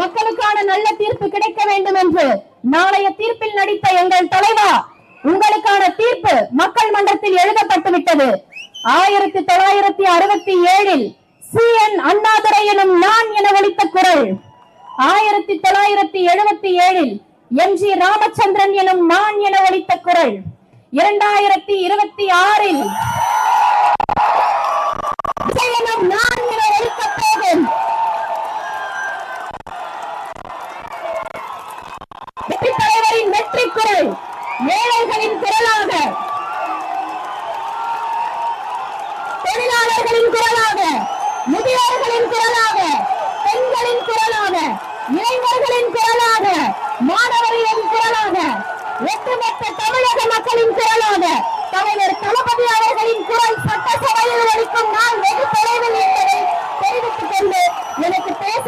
மக்களுக்கான நல்ல தீர்ப்பு கிடைக்க வேண்டும் என்று நாளைய தீர்ப்பில் நடித்த எங்கள் தலைவா உங்களுக்கான தீர்ப்பு மக்கள் மன்றத்தில் எழுதப்பட்டு விட்டது ஆயிரத்தி தொள்ளாயிரத்தி அறுபத்தி ஏழில் சி. என். அண்ணாதுரை எனும் நான் என ஒழித்த குரல். ஆயிரத்தி தொள்ளாயிரத்தி எழுபத்தி ஏழில் எம். ஜி. ராமச்சந்திரன் எனும் நான் என ஒழித்த குரல். இரண்டாயிரத்தி இருபத்தி ஆறில் விஜய் எனும் நான் என ஒலிக்கப் போகும் வெற்றி தலைவரின் வெற்றி குரல் ஏழைகளின் குரலாக. தொழிலாளர்களின் குரலாக முதியோர்களின் குரலாக பெண்களின் குரலாக இளைஞர்களின் குரலாக மாணவர்களின் குரலாக ஒட்டுமொத்த தமிழக மக்களின் குரலாக தலைவர் தளபதி அவர்களின் குரல் சட்டசபையில் ஒலிக்கும் நான் வெகு தொலைவில் என்பதை தெரிவித்துக் கொண்டு எனக்கு பேச